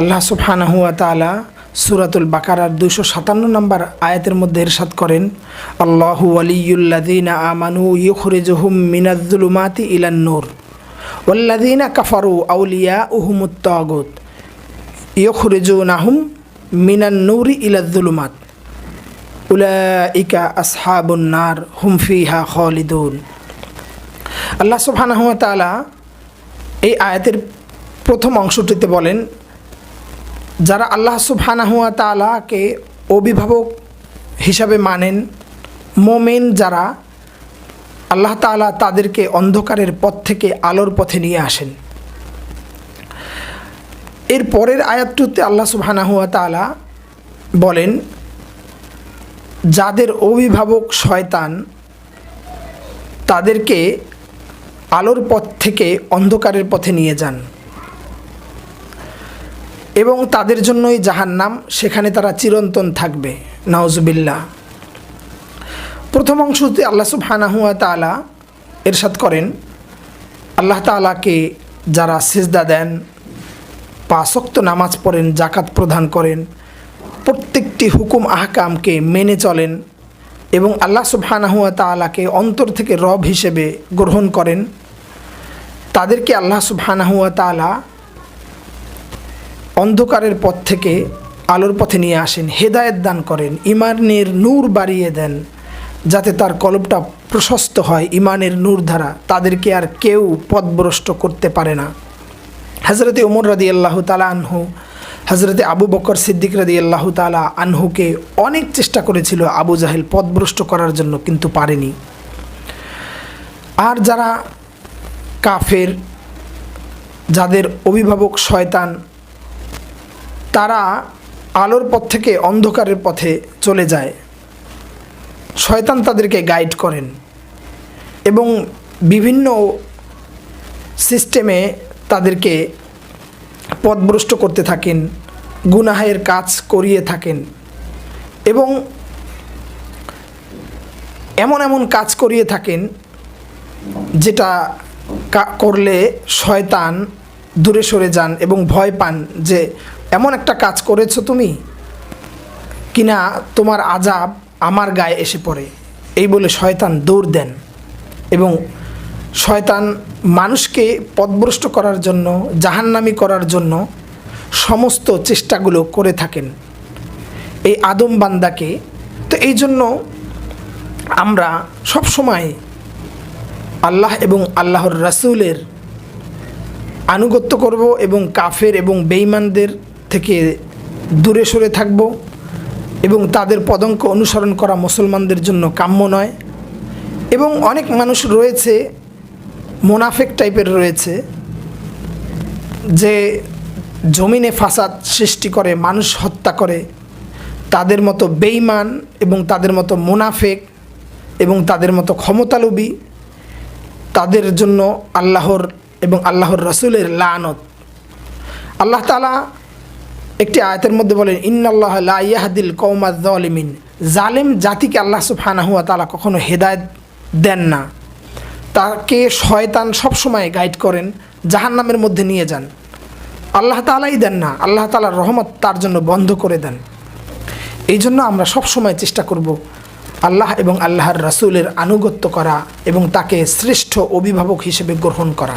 আল্লাহ সুবহানাহুয়া তাআলা সুরাতুল বাকারার দুশো সাতান্ন নম্বর আয়াতের মধ্যে এরশাদ করেন, আল্লাহু ওয়ালিয়ুল্লাযীনা আমানু ইউখরিজুহুম মিনাজ-জুলুমাতি ইলান নূর ওয়াল্লাযীনা কাফারু আউলিয়াউহুমুত তাগুত, ইউখরিজুনাহুম মিনান নূরি ইলাজ-জুলুমাত উলাইকা আসহাবুন নার হুম ফিহা খালিদুন। আল্লাহ সুবহানাহুয়া তাআলা এই আয়াতের প্রথম অংশটিতে বলেন যারা আল্লাহ সুবহানাহুয়া তালাকে অভিভাবক হিসাবে মানেন, মোমেন যারা, আল্লাহ তালা তাদেরকে অন্ধকারের পথ থেকে আলোর পথে নিয়ে আসেন। এর পরের আয়াতটিতে আল্লাহ সুবহানাহুয়া তালা বলেন, যাদের অভিভাবক শয়তান, তাদেরকে আলোর পথ থেকে অন্ধকারের পথে নিয়ে যান। এবং তাদের জন্যই জাহান্নাম, সেখানে তারা চিরন্তন থাকবে। নাউজুবিল্লা প্রথম অংশতে আল্লাহ সুবহানাহুয়া তালা এরশাদ করেন, আল্লাহ তালাকে যারা সেজদা দেন পাশক্ত নামাজ পড়েন জাকাত প্রদান করেন, প্রত্যেকটি হুকুম, আহকামকে মেনে চলেন এবং আল্লাহ সুবহানাহুয়া তালাকে অন্তর থেকে রব হিসেবে গ্রহণ করেন। তাদেরকে আল্লাহ সুবহানাহুয়া তালা অন্ধকারের পথ থেকে আলোর পথে নিয়ে আসেন, হেদায়েত দান করেন, ইমানের নূর বাড়িয়ে দেন, যাতে তার কলবটা প্রশস্ত হয় ইমানের নূর দ্বারা। তাদেরকে আর কেউ পথভ্রষ্ট করতে পারে না। হজরতে উমর রাদি আল্লাহ তালা আনহু হজরতে আবু বকর সিদ্দিক রাদি আল্লাহ তালা আনহুকে অনেক চেষ্টা করেছিল আবু জাহেল পথভ্রষ্ট করার জন্য, কিন্তু পারেনি। আর যারা কাফের, যাদের অভিভাবক শয়তান তারা আলোর পথ থেকে অন্ধকারের পথে চলে যায়। শয়তান তাদেরকে গাইড করেন এবং বিভিন্ন সিস্টেমে তাদেরকে পথভ্রষ্ট করতে থাকেন, গুনাহের কাজ করিয়ে থাকেন এবং এমন এমন কাজ করিয়ে থাকেন যেটা করলে শয়তান দূরে সরে যান এবং ভয় পান যে এমন একটা কাজ করেছ তুমি? কিনা তোমার আজাব আমার গায়ে এসে পড়ে। এই বলে শয়তান দৌড় দেন এবং শয়তান মানুষকে পথভ্রষ্ট করার জন্য, জাহান্নামি করার জন্য সমস্ত চেষ্টাগুলো করে থাকেন। এই আদম বান্দাকে। তো এই জন্য আমরা সবসময় আল্লাহ এবং আল্লাহর রাসুলের আনুগত্য করব এবং কাফের এবং বেইমানদের থেকে দূরে সরে থাকব এবং তাদের পদঙ্ক অনুসরণ করা মুসলমানদের জন্য কাম্য নয়। এবং অনেক মানুষ রয়েছে, মোনাফেক টাইপের রয়েছে, যে জমিনে ফাসাদ সৃষ্টি করে, মানুষ হত্যা করে। তাদের মতো বেইমান এবং তাদের মতো মোনাফেক এবং তাদের মতো ক্ষমতালোভী, তাদের জন্য আল্লাহর এবং আল্লাহর রসুলের লানত। আল্লাহ তালা একটি আয়তের মধ্যে বলেন, ইন্নাল্লাহ লাইয়াহাদিল কৌমাদ জালেম জাতিকে আল্লাহ সুফানাহুয়া তালা কখনো হেদায়ত দেন না। তাকে শয়তান সবসময় গাইড করেন, জাহান্নামের মধ্যে নিয়ে যান। আল্লাহ তালাই দেন না, আল্লাহ তালার রহমত তার জন্য বন্ধ করে দেন। এই জন্য আমরা সবসময় চেষ্টা করব আল্লাহ এবং আল্লাহর রাসুলের আনুগত্য করা এবং তাকে শ্রেষ্ঠ অভিভাবক হিসেবে গ্রহণ করা।